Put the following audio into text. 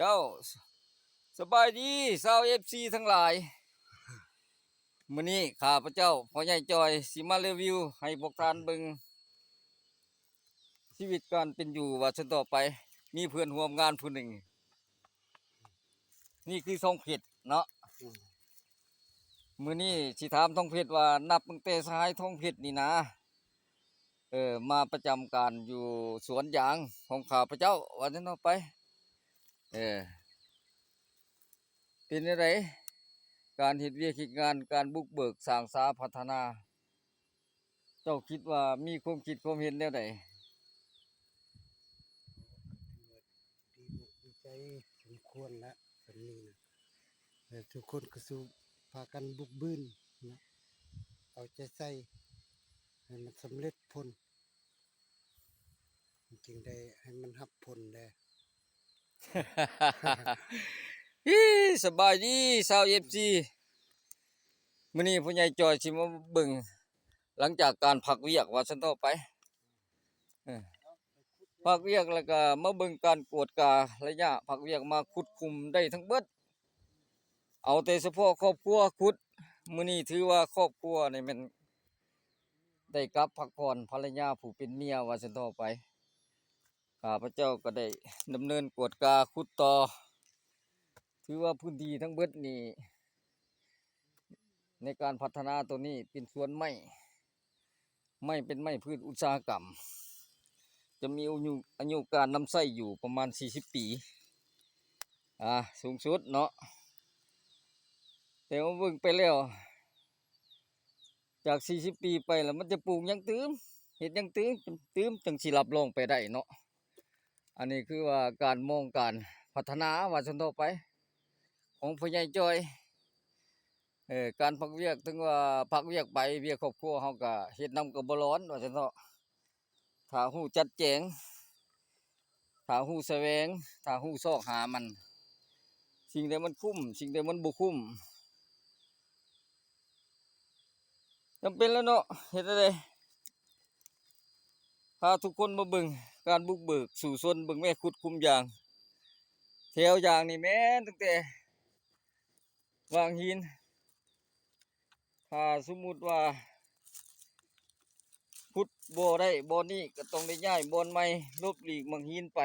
เจ้าสบายดีสาวเอฟซีทั้งหลายมื้อนี้ข้าพเจ้าพ่อใหญ่จอยสิมารีวิว ให้พวกท่านเบิ่งชีวิตการเป็นอยู่ว่าฉันต่อไป มีเพื่อนร่วมงานผู้หนึ่ง นี่คือทองเพชรเนาะมื้อนี้สิถามทองเพชรว่านับตั้งแต่สหายทองเพชรนี่นะเออมาประจำการอยู่สวนยางของข้าพเจ้าวันนั้นเอไป เออเป็นอะไรการเฮ็ดเวียกเฮ็ดงานการบุกเบิกสร้างสาพัฒนา เจ้าคิดว่ามีความคิดความเห็นแนวใดดีอกดีใจสมควรแล้วสำนีนะแต่ทุกคนก็สู้พากันบุกบืนนะเอาใจใส่ให้มันสำเร็จผลจริงได้ให้มันรับผลได้ ฮิสบายดีสาวเอฟซีมื้อนี้ผู้ใหญ่จอยสิมบิ่งหลังจากการพักเวียกว่าซั่นต่อไปเออพักเวียกแล้วก็มาบิ่งการกวดการะยะพักเวียกมาขุดคุมได้ทั้งเบิด เอาแต่เฉพาะครอบครัวขุดมื้อนี้ถือว่าครอบครัวนี่มันได้กลับพักผ่อนภรรยาผู้เป็นเมียว่าซั่นต่อไป ข้าพเจ้าก็ได้ดำเนินกวดกาขุดต่อ ถือว่าพื้นที่ทั้งเบิดนี่ในการพัฒนาตัวนี้เป็นสวนไม้ไม้เป็นไม้พืชอุตสาหกรรม จะมีอายุอายุการนำไส้อยู่ประมาณ 40 ปีอ่าสูงสุดเนาะแต่ว่าเบิ่งไปแล้ว จาก 40 ปีไปแล้วมันจะปลูกยังตื้มเห็ดยังตื้มตื้มจังสิรับรองไปได้เนาะ อันนี้คือว่าการมองการพัฒนาว่าจนต่อไป ของพ่อใหญ่จอยเออการพักเวียกถึงว่าพักเวียกไปเวียกครอบครัวเฮาก็เฮ็ดนำก็บ่ร้อนว่าซั่นเนาะถ้าฮู้จัดแจงถ้าฮู้แสวงถ้าฮู้ซอกหามัน สิ่งใดมันคุ้ม สิ่งใดมันบ่คุ้มจำเป็นแล้วเนาะเฮ็ดอะไรพาทุกคนมาเบิ่ง การบุกเบิกสู่ชนบึงแม่ขุดคุมยาง แถวยางนี่แม่นตั้งแต่ วางหิน ถ้าสมมุติว่าขุดบ่ได้บ่นี่ก็ต้องได้ย้ายบอนใหม่ลบหลีกบางหินไป